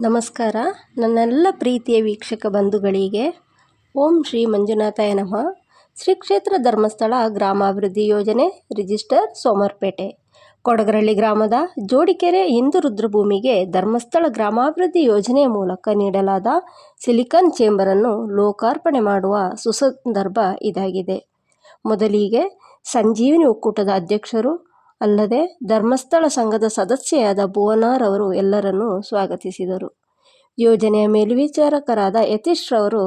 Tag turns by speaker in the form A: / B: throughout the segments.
A: ನಮಸ್ಕಾರ. ನನ್ನೆಲ್ಲ ಪ್ರೀತಿಯ ವೀಕ್ಷಕ ಬಂಧುಗಳಿಗೆ ಓಂ ಶ್ರೀ ಮಂಜುನಾಥಾಯ ನಮಃ. ಶ್ರೀ ಕ್ಷೇತ್ರ ಧರ್ಮಸ್ಥಳ ಗ್ರಾಮಾಭಿವೃದ್ಧಿ ಯೋಜನೆ ರಿಜಿಸ್ಟರ್ ಸೋಮರ್ಪೇಟೆ. ಕೊಡಗರಳ್ಳಿ ಗ್ರಾಮದ ಜೋಡಿಕೆರೆ ಹಿಂದೂ ರುದ್ರಭೂಮಿಗೆ ಧರ್ಮಸ್ಥಳ ಗ್ರಾಮಾಭಿವೃದ್ಧಿ ಯೋಜನೆಯ ಮೂಲಕ ನೀಡಲಾದ ಸಿಲಿಕಾನ್ ಚೇಂಬರನ್ನು ಲೋಕಾರ್ಪಣೆ ಮಾಡುವ ಸುಸಂದರ್ಭ ಇದಾಗಿದೆ. ಮೊದಲಿಗೆ ಸಂಜೀವಿನಿ ಒಕ್ಕೂಟದ ಅಧ್ಯಕ್ಷರು ಅಲ್ಲದೆ ಧರ್ಮಸ್ಥಳ ಸಂಘದ ಸದಸ್ಯೆಯಾದ ಭುವನಾರ್ ಅವರು ಎಲ್ಲರನ್ನೂ ಸ್ವಾಗತಿಸಿದರು. ಯೋಜನೆಯ ಮೇಲ್ವಿಚಾರಕರಾದ ಯತೀಶ್ ರವರು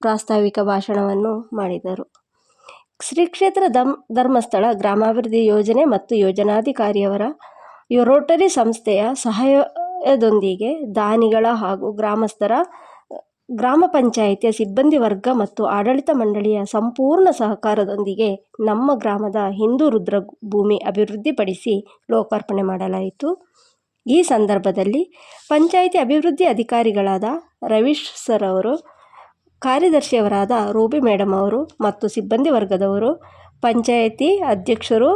A: ಪ್ರಾಸ್ತಾವಿಕ ಭಾಷಣವನ್ನು ಮಾಡಿದರು. ಶ್ರೀ ಕ್ಷೇತ್ರ ಧಮ್ ಧರ್ಮಸ್ಥಳ ಗ್ರಾಮಾಭಿವೃದ್ಧಿ ಯೋಜನೆ ಮತ್ತು ಯೋಜನಾಧಿಕಾರಿಯವರ ರೋಟರಿ ಸಂಸ್ಥೆಯ ಸಹಾಯದೊಂದಿಗೆ ದಾನಿಗಳ ಹಾಗೂ ಗ್ರಾಮಸ್ಥರ ಗ್ರಾಮ ಪಂಚಾಯಿತಿಯ ಸಿಬ್ಬಂದಿ ವರ್ಗ ಮತ್ತು ಆಡಳಿತ ಮಂಡಳಿಯ ಸಂಪೂರ್ಣ ಸಹಕಾರದೊಂದಿಗೆ ನಮ್ಮ ಗ್ರಾಮದ ಹಿಂದೂ ರುದ್ರ ಭೂಮಿ ಅಭಿವೃದ್ಧಿಪಡಿಸಿ ಲೋಕಾರ್ಪಣೆ ಮಾಡಲಾಯಿತು. ಈ ಸಂದರ್ಭದಲ್ಲಿ ಪಂಚಾಯಿತಿ ಅಭಿವೃದ್ಧಿ ಅಧಿಕಾರಿಗಳಾದ ರವೀಶ್ ಸರ್ ಅವರು ಕಾರ್ಯದರ್ಶಿಯವರಾದ ರೂಬಿ ಮೇಡಮ್ ಅವರು ಮತ್ತು ಸಿಬ್ಬಂದಿ ವರ್ಗದವರು, ಪಂಚಾಯಿತಿ ಅಧ್ಯಕ್ಷರು,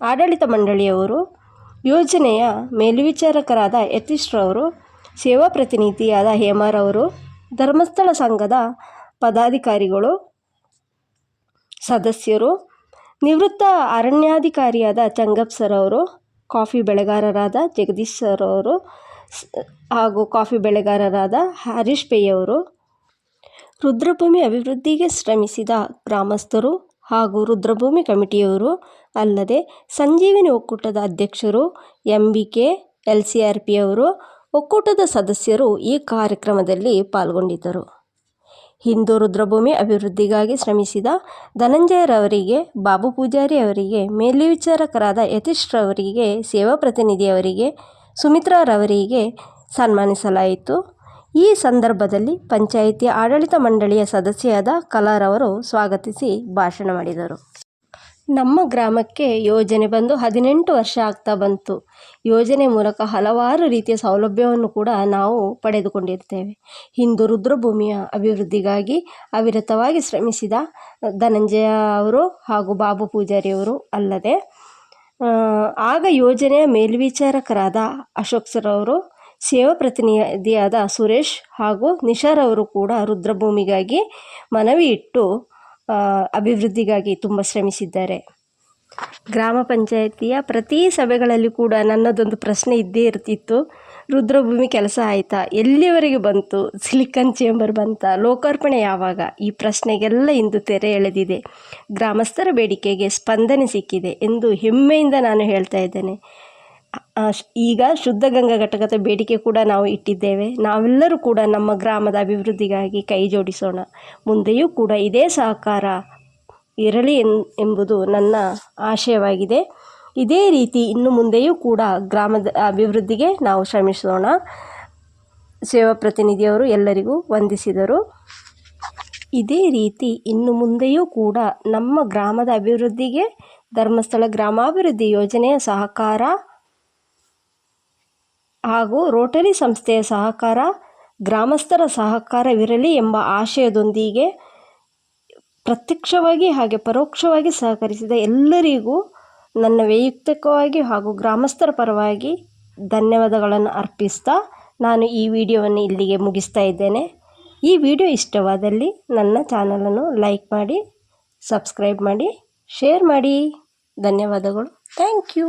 A: ಆಡಳಿತ ಮಂಡಳಿಯವರು, ಯೋಜನೆಯ ಮೇಲ್ವಿಚಾರಕರಾದ ಯತೀಶ್ರವರು ಸೇವಾ ಪ್ರತಿನಿಧಿಯಾದ ಹೇಮಾರವರು ಧರ್ಮಸ್ಥಳ ಸಂಘದ ಪದಾಧಿಕಾರಿಗಳು, ಸದಸ್ಯರು, ನಿವೃತ್ತ ಅರಣ್ಯಾಧಿಕಾರಿಯಾದ ಚಂಗಪ್ ಸರ್ ಅವರು, ಕಾಫಿ ಬೆಳೆಗಾರರಾದ ಜಗದೀಶ್ ಸರ್ ಅವರು ಹಾಗೂ ಕಾಫಿ ಬೆಳೆಗಾರರಾದ ಹರೀಶ್ ಪೇಯಿ ಅವರು, ರುದ್ರಭೂಮಿ ಅಭಿವೃದ್ಧಿಗೆ ಶ್ರಮಿಸಿದ ಗ್ರಾಮಸ್ಥರು ಹಾಗೂ ರುದ್ರಭೂಮಿ ಕಮಿಟಿಯವರು ಅಲ್ಲದೆ ಸಂಜೀವಿನಿ ಒಕ್ಕೂಟದ ಅಧ್ಯಕ್ಷರು M B K L C R P ಅವರು ಒಕ್ಕೂಟದ ಸದಸ್ಯರು ಈ ಕಾರ್ಯಕ್ರಮದಲ್ಲಿ ಪಾಲ್ಗೊಂಡಿದ್ದರು. ಹಿಂದೂ ರುದ್ರಭೂಮಿ ಅಭಿವೃದ್ಧಿಗಾಗಿ ಶ್ರಮಿಸಿದ ಧನಂಜಯರವರಿಗೆ, ಬಾಬು ಪೂಜಾರಿ ಅವರಿಗೆ, ಮೇಲ್ವಿಚಾರಕರಾದ ಯತೀಶ್ ರವರಿಗೆ, ಸೇವಾ ಪ್ರತಿನಿಧಿಯವರಿಗೆ ಸುಮಿತ್ರಾರವರಿಗೆ ಸನ್ಮಾನಿಸಲಾಯಿತು. ಈ ಸಂದರ್ಭದಲ್ಲಿ ಪಂಚಾಯಿತಿ ಆಡಳಿತ ಮಂಡಳಿಯ ಸದಸ್ಯೆಯಾದ ಕಲಾರವರು ಸ್ವಾಗತಿಸಿ ಭಾಷಣ ಮಾಡಿದರು. ನಮ್ಮ ಗ್ರಾಮಕ್ಕೆ ಯೋಜನೆ ಬಂದು ಹದಿನೆಂಟು ವರ್ಷ ಆಗ್ತಾ ಬಂತು. ಯೋಜನೆ ಮೂಲಕ ಹಲವಾರು ರೀತಿಯ ಸೌಲಭ್ಯವನ್ನು ಕೂಡ ನಾವು ಪಡೆದುಕೊಂಡಿರ್ತೇವೆ. ಹಿಂದೂ ರುದ್ರಭೂಮಿಯ ಅಭಿವೃದ್ಧಿಗಾಗಿ ಅವಿರತವಾಗಿ ಶ್ರಮಿಸಿದ ಧನಂಜಯ ಅವರು ಹಾಗೂ ಬಾಬು ಪೂಜಾರಿಯವರು ಅಲ್ಲದೆ ಆಗ ಯೋಜನೆಯ ಮೇಲ್ವಿಚಾರಕರಾದ ಅಶೋಕ್ ಸರ್ ಅವರು, ಸೇವಾ ಪ್ರತಿನಿಧಿಯಾದ ಸುರೇಶ್ ಹಾಗೂ ನಿಶಾರ್ ಅವರು ಕೂಡ ರುದ್ರಭೂಮಿಗಾಗಿ ಮನವಿ ಇಟ್ಟು ಅಭಿವೃದ್ಧಿಗಾಗಿ ತುಂಬ ಶ್ರಮಿಸಿದ್ದಾರೆ. ಗ್ರಾಮ ಪಂಚಾಯಿತಿಯ ಪ್ರತಿ ಸಭೆಗಳಲ್ಲಿ ಕೂಡ ನನ್ನದೊಂದು ಪ್ರಶ್ನೆ ಇದ್ದೇ ಇರ್ತಿತ್ತು. ರುದ್ರಭೂಮಿ ಕೆಲಸ ಆಯಿತಾ? ಎಲ್ಲಿವರೆಗೆ ಬಂತು? ಸಿಲಿಕನ್ ಚೇಂಬರ್ ಬಂತ? ಲೋಕಾರ್ಪಣೆ ಯಾವಾಗ? ಈ ಪ್ರಶ್ನೆಗೆಲ್ಲ ಇಂದು ತೆರೆ ಎಳೆದಿದೆ. ಗ್ರಾಮಸ್ಥರ ಬೇಡಿಕೆಗೆ ಸ್ಪಂದನೆ ಸಿಕ್ಕಿದೆ ಎಂದು ಹೆಮ್ಮೆಯಿಂದ ನಾನು ಹೇಳ್ತಾ ಇದ್ದೇನೆ. ಈಗ ಶುದ್ಧ ಗಂಗಾ ಘಟಕದ ಬೇಡಿಕೆ ಕೂಡ ನಾವು ಇಟ್ಟಿದ್ದೇವೆ. ನಾವೆಲ್ಲರೂ ಕೂಡ ನಮ್ಮ ಗ್ರಾಮದ ಅಭಿವೃದ್ಧಿಗಾಗಿ ಕೈ ಜೋಡಿಸೋಣ. ಮುಂದೆಯೂ ಕೂಡ ಇದೇ ಸಹಕಾರ ಇರಲಿ ಎಂಬುದು ನನ್ನ ಆಶಯವಾಗಿದೆ. ಇದೇ ರೀತಿ ಇನ್ನು ಮುಂದೆಯೂ ಕೂಡ ಗ್ರಾಮದ ಅಭಿವೃದ್ಧಿಗೆ ನಾವು ಶ್ರಮಿಸೋಣ. ಸೇವಾ ಪ್ರತಿನಿಧಿಯವರು ಎಲ್ಲರಿಗೂ ವಂದಿಸಿದರು. ಇದೇ ರೀತಿ ಇನ್ನು ಮುಂದೆಯೂ ಕೂಡ ನಮ್ಮ ಗ್ರಾಮದ ಅಭಿವೃದ್ಧಿಗೆ ಧರ್ಮಸ್ಥಳ ಗ್ರಾಮಾಭಿವೃದ್ಧಿ ಯೋಜನೆಯ ಸಹಕಾರ ಹಾಗೂ ರೋಟರಿ ಸಂಸ್ಥೆಯ ಸಹಕಾರ, ಗ್ರಾಮಸ್ಥರ ಸಹಕಾರವಿರಲಿ ಎಂಬ ಆಶಯದೊಂದಿಗೆ ಪ್ರತ್ಯಕ್ಷವಾಗಿ ಹಾಗೆ ಪರೋಕ್ಷವಾಗಿ ಸಹಕರಿಸಿದ ಎಲ್ಲರಿಗೂ ನನ್ನ ವೈಯಕ್ತಿಕವಾಗಿ ಹಾಗೂ ಗ್ರಾಮಸ್ಥರ ಪರವಾಗಿ ಧನ್ಯವಾದಗಳನ್ನು ಅರ್ಪಿಸ್ತಾ ನಾನು ಈ ವಿಡಿಯೋವನ್ನು ಇಲ್ಲಿಗೆ ಮುಗಿಸ್ತಾ ಇದ್ದೇನೆ. ಈ ವಿಡಿಯೋ ಇಷ್ಟವಾದಲ್ಲಿ ನನ್ನ ಚಾನಲನ್ನು ಲೈಕ್ ಮಾಡಿ, ಸಬ್ಸ್ಕ್ರೈಬ್ ಮಾಡಿ, ಶೇರ್ ಮಾಡಿ. ಧನ್ಯವಾದಗಳು. Thank you.